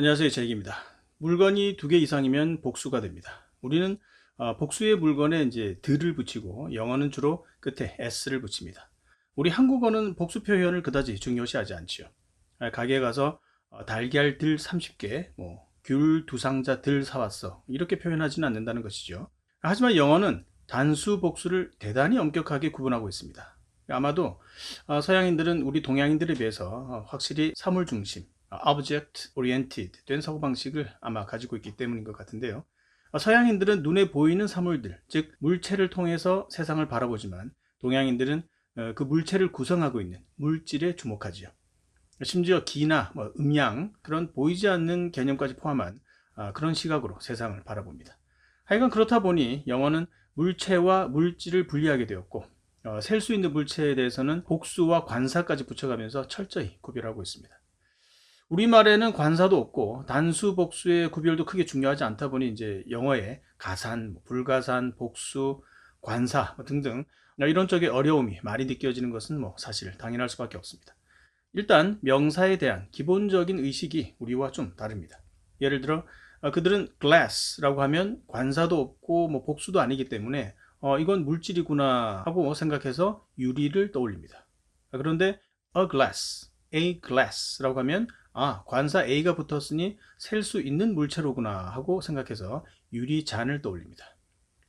안녕하세요. 제익입니다. 물건이 두 개 이상이면 복수가 됩니다. 우리는 어, 복수의 물건에 이제 들을 붙이고 영어는 주로 끝에 s를 붙입니다. 우리 한국어는 복수 표현을 그다지 중요시하지 않지요. 아, 가게에 가서 어, 달걀 들 30개, 뭐, 귤 두 상자 들 사왔어. 이렇게 표현하지는 않는다는 것이죠. 하지만 영어는 단수 복수를 대단히 엄격하게 구분하고 있습니다. 아마도 어, 서양인들은 우리 동양인들에 비해서 어, 확실히 사물 중심, 어, object oriented 된 사고방식을 아마 가지고 있기 때문인 것 같은데요. 어, 서양인들은 눈에 보이는 사물들, 즉 물체를 통해서 세상을 바라보지만 동양인들은 어, 그 물체를 구성하고 있는 물질에 주목하지요. 심지어 기나 뭐 음양 그런 보이지 않는 개념까지 포함한 아, 그런 시각으로 세상을 바라봅니다. 하여간 그렇다 보니 영어는 물체와 물질을 분리하게 되었고 어, 셀수 있는 물체에 대해서는 복수와 관사까지 붙여가면서 철저히 구별하고 있습니다. 우리말에는 관사도 없고 단수 복수의 구별도 크게 중요하지 않다 보니 이제 영어에 가산, 뭐 불가산, 복수, 관사 뭐 등등 이런 쪽에 어려움이 많이 느껴지는 것은 뭐 사실 당연할 수밖에 없습니다. 일단 명사에 대한 기본적인 의식이 우리와 좀 다릅니다. 예를 들어 어, 그들은 glass라고 하면 관사도 없고 뭐 복수도 아니기 때문에 어, 이건 물질이구나 하고 생각해서 유리를 떠올립니다. 그런데 a glass, a glass라고 하면 아 관사 A가 붙었으니 셀 수 있는 물체로구나 하고 생각해서 유리잔을 떠올립니다.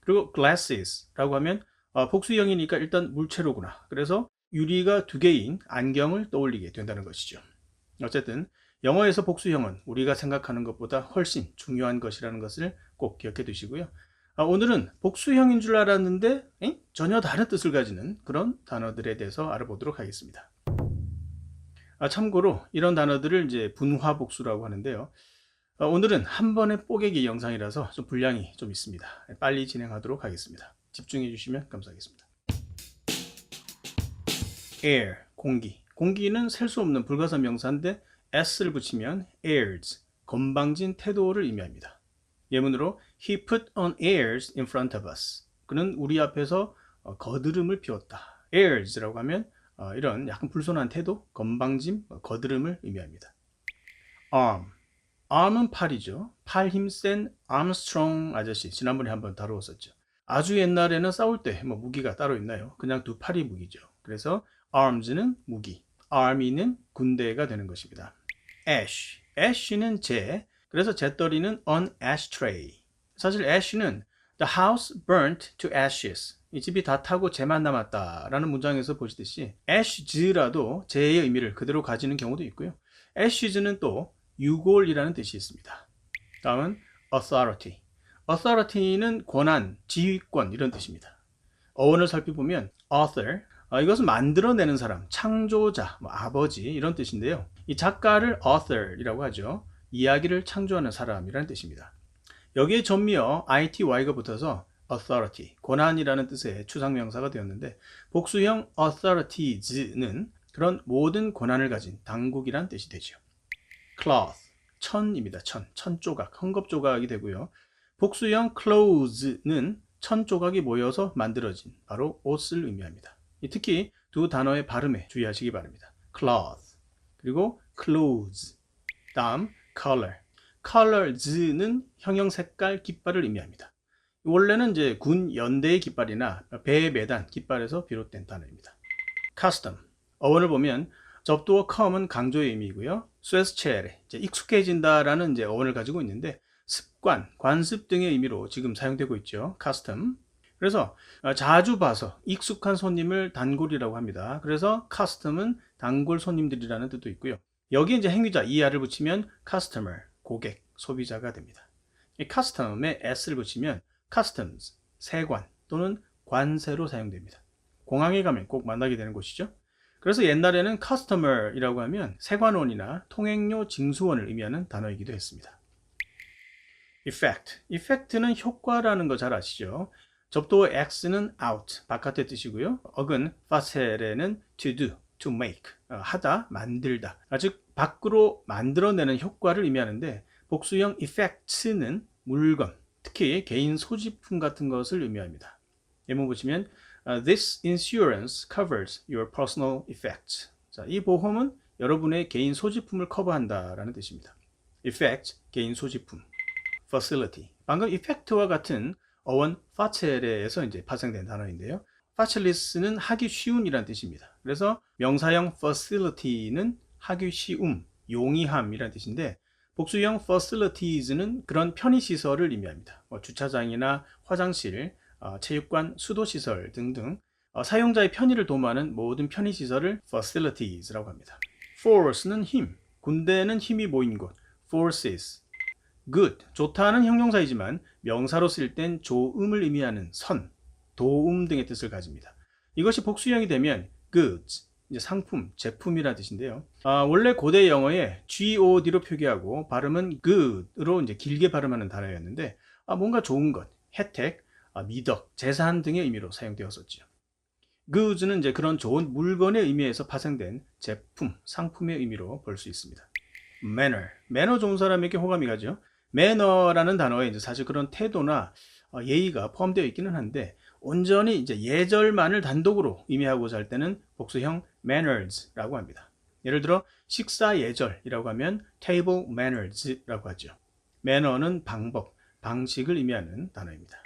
그리고 glasses라고 하면 어, 복수형이니까 일단 물체로구나. 그래서 유리가 두 개인 안경을 떠올리게 된다는 것이죠. 어쨌든 영어에서 복수형은 우리가 생각하는 것보다 훨씬 중요한 것이라는 것을 꼭 기억해 두시고요. 아, 오늘은 복수형인 줄 알았는데 에? 전혀 다른 뜻을 가지는 그런 단어들에 대해서 알아보도록 하겠습니다. 아, 참고로 이런 단어들을 이제 분화복수라고 하는데요. 아, 오늘은 한 번의 뽀개기 영상이라서 좀 분량이 좀 있습니다. 빨리 진행하도록 하겠습니다. 집중해 주시면 감사하겠습니다. air, 공기. 공기는 셀 수 없는 불가산 명사인데 s를 붙이면 airs, 건방진 태도를 의미합니다. 예문으로 He put on airs in front of us. 그는 우리 앞에서 어, 거드름을 피웠다. airs라고 하면 어, 이런 약간 불손한 태도, 건방짐, 어, 거드름을 의미합니다. arm. arm은 팔이죠. 팔 힘센 암스트롱 아저씨. 지난번에 한번 다루었었죠. 아주 옛날에는 싸울 때 뭐 무기가 따로 있나요? 그냥 두 팔이 무기죠. 그래서 arms는 무기, army는 군대가 되는 것입니다. ash. ash는 재. 그래서 재떨이는 on ashtray. 사실 ash는 the house burnt to ashes. 이 집이 다 타고 재만 남았다라는 문장에서 보시듯이 ashes라도 재의 의미를 그대로 가지는 경우도 있고요. ashes는 또 유골이라는 뜻이 있습니다. 다음은 authority. authority는 권한, 지휘권 이런 뜻입니다. 어원을 살펴보면 author, 어, 이것은 만들어내는 사람, 창조자, 뭐 아버지 이런 뜻인데요. 이 작가를 author이라고 하죠. 이야기를 창조하는 사람이라는 뜻입니다. 여기에 전미어 ity가 붙어서 authority, 권한이라는 뜻의 추상명사가 되었는데 복수형 authorities는 그런 모든 권한을 가진 당국이란 뜻이 되죠. cloth, 천입니다. 천, 천 조각, 헝겊 조각이 되고요. 복수형 clothes는 천 조각이 모여서 만들어진 바로 옷을 의미합니다. 특히 두 단어의 발음에 주의하시기 바랍니다. cloth 그리고 clothes 다음 color colors는 형형 색깔 깃발을 의미합니다. 원래는 이제 군 연대의 깃발이나 배에 매단 깃발에서 비롯된 단어입니다. custom 어원을 보면 접두어 come은 강조의 의미이고요. 이제 익숙해진다라는 이제 어원을 가지고 있는데 습관, 관습 등의 의미로 지금 사용되고 있죠. custom 그래서 자주 봐서 익숙한 손님을 단골이라고 합니다. 그래서 custom은 단골 손님들이라는 뜻도 있고요. 여기 이제 행위자 er를 붙이면 customer, 고객, 소비자가 됩니다. 이 custom에 s를 붙이면 customs, 세관 또는 관세로 사용됩니다. 공항에 가면 꼭 만나게 되는 곳이죠. 그래서 옛날에는 customer이라고 하면 세관원이나 통행료 징수원을 의미하는 단어이기도 했습니다. effect, effect는 효과라는 거 잘 아시죠? 접두어 x는 out, 바깥의 뜻이고요. 어근 facel에는 to do, to make, 어, 하다, 만들다. 아, 즉 밖으로 만들어내는 효과를 의미하는데 복수형 effects는 물건, 특히 개인 소지품 같은 것을 의미합니다. 예문 보시면 uh, This insurance covers your personal effects. 자, 이 보험은 여러분의 개인 소지품을 커버한다라는 뜻입니다. effect 개인 소지품, facility 방금 effect와 같은 어원 facel에서 이제 파생된 단어인데요. facilis는 하기 쉬운이란 뜻입니다. 그래서 명사형 facility는 하기 쉬움, 용이함이란 뜻인데 복수형 facilities는 그런 편의시설을 의미합니다. 뭐 주차장이나 화장실, 어, 체육관, 수도시설 등등 어, 사용자의 편의를 도모하는 모든 편의시설을 facilities라고 합니다. force는 힘, 군대는 힘이 모인 곳, forces. good, 좋다는 형용사이지만 명사로 쓸땐 좋음을 의미하는 선, 도움 등의 뜻을 가집니다. 이것이 복수형이 되면 goods, 이제 상품, 제품이라는 뜻인데요. 아, 원래 고대 영어에 god로 표기하고 발음은 good으로 이제 길게 발음하는 단어였는데 아, 뭔가 좋은 것, 혜택, 아, 미덕, 재산 등의 의미로 사용되었었죠. goods는 이제 그런 좋은 물건의 의미에서 파생된 제품, 상품의 의미로 볼 수 있습니다. manner, 매너 좋은 사람에게 호감이 가죠. 매너라는 단어에 이제 사실 그런 태도나 어, 예의가 포함되어 있기는 한데 온전히 이제 예절만을 단독으로 의미하고자 할 때는 복수형 manners라고 합니다. 예를 들어 식사 예절이라고 하면 table manners라고 하죠. 매너는 방법, 방식을 의미하는 단어입니다.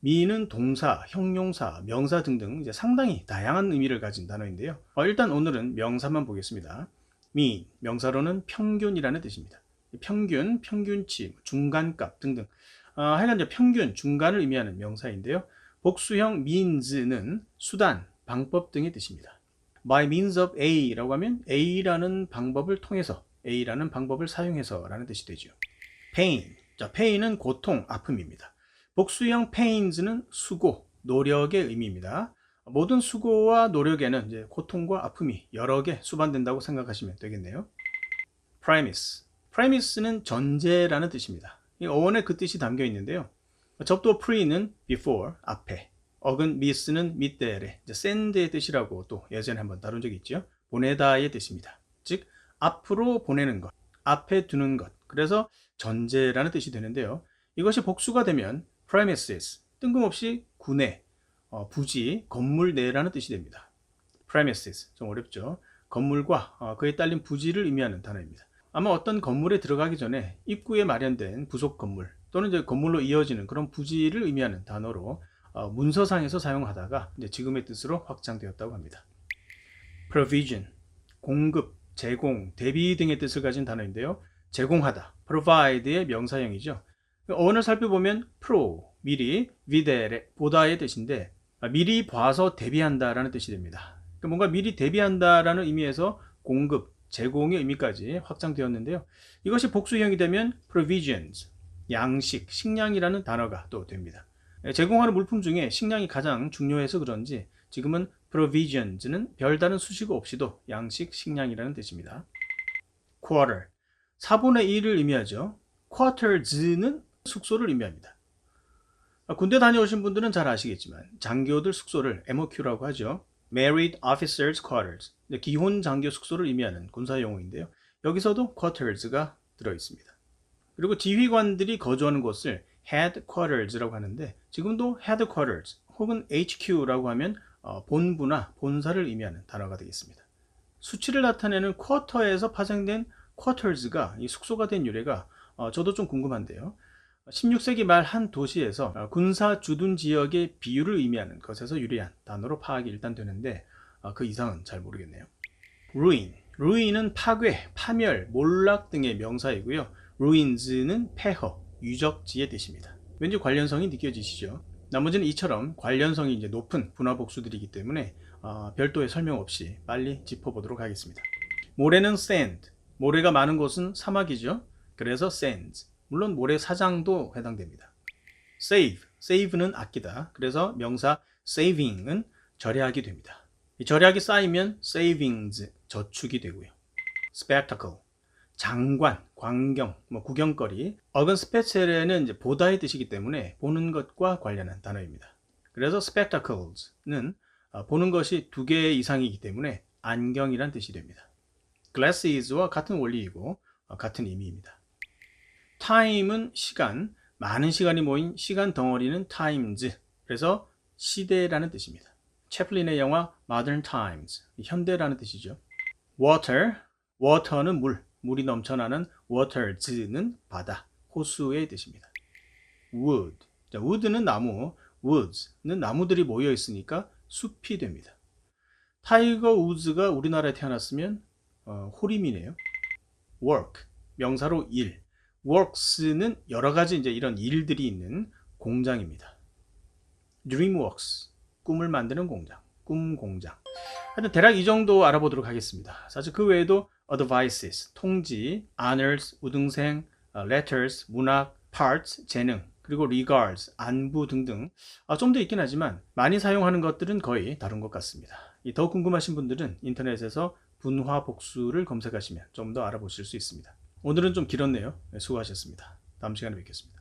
미는 동사, 형용사, 명사 등등 이제 상당히 다양한 의미를 가진 단어인데요. 어, 일단 오늘은 명사만 보겠습니다. mean, 명사로는 평균이라는 뜻입니다. 평균, 평균치, 중간값 등등. 어, 하여간 평균, 중간을 의미하는 명사인데요. 복수형 means는 수단, 방법 등의 뜻입니다. by means of A라고 하면 A라는 방법을 통해서, A라는 방법을 사용해서 라는 뜻이 되죠. pain, 자, pain은 고통, 아픔입니다. 복수형 pains는 수고, 노력의 의미입니다. 모든 수고와 노력에는 이제 고통과 아픔이 여러 개 수반된다고 생각하시면 되겠네요. premise. premise는 전제라는 뜻입니다. 이 어원에 그 뜻이 담겨 있는데요. 접도 pre는 before, 앞에. 어근 miss는 밑대래, send의 뜻이라고 또 예전에 한번 다룬 적이 있죠. 보내다의 뜻입니다. 즉, 앞으로 보내는 것, 앞에 두는 것. 그래서 전제라는 뜻이 되는데요. 이것이 복수가 되면 premises, 뜬금없이 구내, 어, 부지, 건물 내라는 뜻이 됩니다. premises, 좀 어렵죠. 건물과 어, 그에 딸린 부지를 의미하는 단어입니다. 아마 어떤 건물에 들어가기 전에 입구에 마련된 부속 건물 또는 이제 건물로 이어지는 그런 부지를 의미하는 단어로 어, 문서상에서 사용하다가 이제 지금의 뜻으로 확장되었다고 합니다. provision, 공급, 제공, 대비 등의 뜻을 가진 단어인데요. 제공하다, provide의 명사형이죠. 어원을 살펴보면 pro, 미리, videre, 보다의 뜻인데 아, 미리 봐서 대비한다라는 뜻이 됩니다. 그러니까 뭔가 미리 대비한다라는 의미에서 공급, 제공의 의미까지 확장되었는데요. 이것이 복수형이 되면 provisions, 양식, 식량이라는 단어가 또 됩니다. 예, 제공하는 물품 중에 식량이 가장 중요해서 그런지 지금은 provisions는 별다른 수식어 없이도 양식, 식량이라는 뜻입니다. quarter, 4분의 1을 의미하죠. quarters는 숙소를 의미합니다. 아, 군대 다녀오신 분들은 잘 아시겠지만 장교들 숙소를 MOQ라고 하죠. Married Officers Quarters, 기혼 장교 숙소를 의미하는 군사 용어인데요. 여기서도 quarters가 들어 있습니다. 그리고 지휘관들이 거주하는 곳을 headquarters라고 하는데 지금도 headquarters 혹은 HQ라고 하면 어, 본부나 본사를 의미하는 단어가 되겠습니다. 수치를 나타내는 쿼터에서 파생된 quarters가 이 숙소가 된 유래가 어, 저도 좀 궁금한데요. 16세기 말 한 도시에서 어, 군사 주둔 지역의 비율을 의미하는 것에서 유래한 단어로 파악이 일단 되는데 어, 그 이상은 잘 모르겠네요. ruin, ruin은 파괴, 파멸, 몰락 등의 명사이고요. Ruins는 폐허, 유적지의 뜻입니다. 왠지 관련성이 느껴지시죠? 나머지는 이처럼 관련성이 이제 높은 분화복수들이기 때문에 어, 별도의 설명 없이 빨리 짚어보도록 하겠습니다. 모래는 sand, 모래가 많은 곳은 사막이죠. 그래서 sands. 물론 모래 사장도 해당됩니다. save, save는 아끼다. 그래서 명사 saving은 절약이 됩니다. 이 절약이 쌓이면 savings, 저축이 되고요. spectacle, 장관, 광경, 뭐 구경거리. 어근 스페첼에는 이제 보다의 뜻이기 때문에 보는 것과 관련한 단어입니다. 그래서 spectacles는 어, 보는 것이 두 개 이상이기 때문에 안경이란 뜻이 됩니다. glasses와 같은 원리이고 어, 같은 의미입니다. time은 시간, 많은 시간이 모인 시간 덩어리는 times. 그래서 시대라는 뜻입니다. 채플린의 영화 Modern Times, 현대라는 뜻이죠. water, water는 물, 물이 넘쳐나는 waters는 바다, 호수의 뜻입니다. wood. 자, wood는 나무, woods는 나무들이 모여 있으니까 숲이 됩니다. 타이거 우즈가 우리나라에 태어났으면 어, 호림이네요. work 명사로 일. works는 여러 가지 이제 이런 일들이 있는 공장입니다. dreamworks 꿈을 만드는 공장, 꿈 공장. 하여튼 대략 이 정도 알아보도록 하겠습니다. 사실 그 외에도 advices, 통지, honors, 우등생, 어, letters, 문학, parts, 재능, 그리고 regards, 안부 등등 아, 좀 더 있긴 하지만 많이 사용하는 것들은 거의 다른 것 같습니다. 이더 궁금하신 분들은 인터넷에서 분화 복수를 검색하시면 좀 더 알아보실 수 있습니다. 오늘은 좀 길었네요. 네, 수고하셨습니다. 다음 시간에 뵙겠습니다.